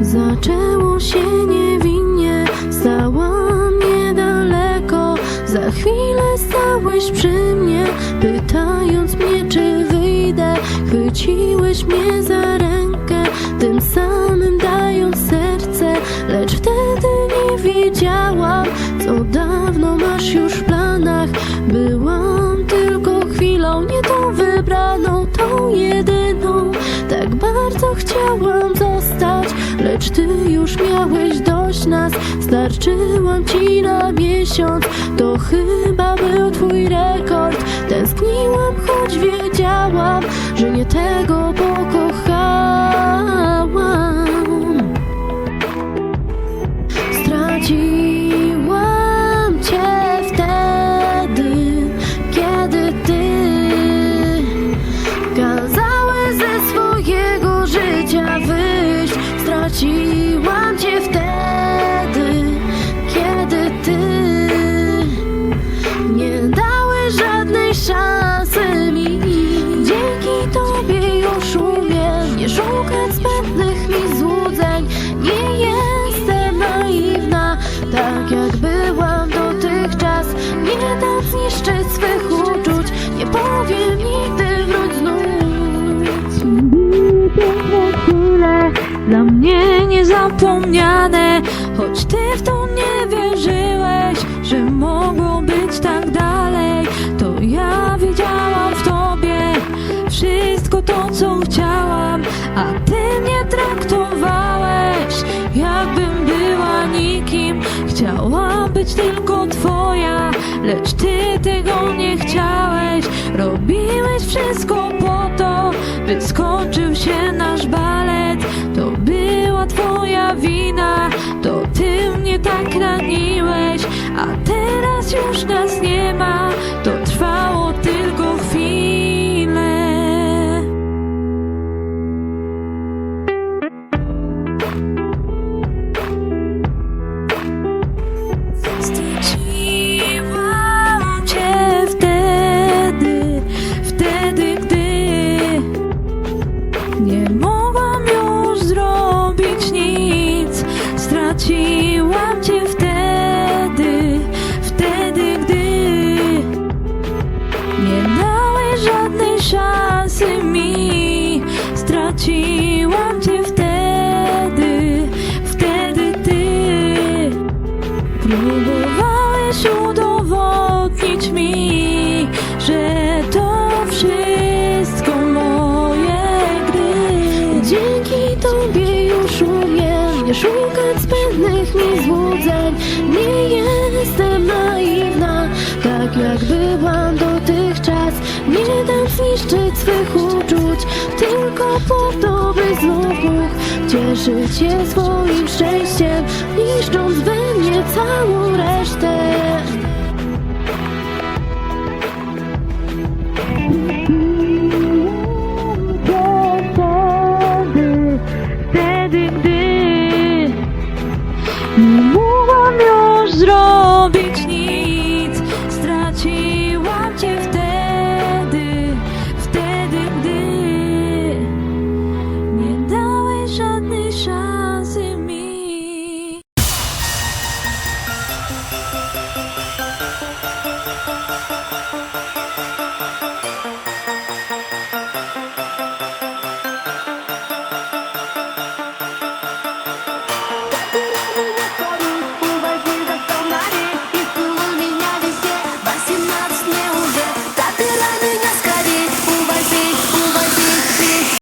Zaczęło się niewinnie, stałam niedaleko. Za chwilę stałeś przy mnie, pytając mnie, czy wyjdę. Chwyciłeś mnie za rękę, tym samym dając serce, lecz wtedy nie wiedziałam, co dawno masz już w planach. Byłam tylko chwilą, nie tą wybraną, tą jedyną. Bardzo chciałam zostać, lecz ty już miałeś dość nas. Starczyłam ci na miesiąc, to chyba był twój rekord. Tęskniłam, choć wiedziałam, że nie tego pokochałam. Straciłam Dla mnie niezapomniane. Choć ty w to nie wierzyłeś Że mogło być tak dalej To ja widziałam w tobie Wszystko to co chciałam A ty mnie traktowałeś Jakbym była nikim. Chciałam być tylko twoja Lecz ty tego nie chciałeś. Robiłeś wszystko po to By skończył się nasz balet była twoja wina. To ty mnie tak raniłeś A teraz już nas nie ma Straciłam cię wtedy, wtedy, gdy nie dałeś żadnej szansy mi. Straciłam cię wtedy, wtedy ty. Próbowałeś nie szukać zbędnych mi złudzeń. Nie jestem naiwna, tak jak byłam dotychczas. Nie dam zniszczyć swych uczuć, tylko po to, by znów mógł cieszyć się swoim szczęściem, niszcząc we mnie całą resztę.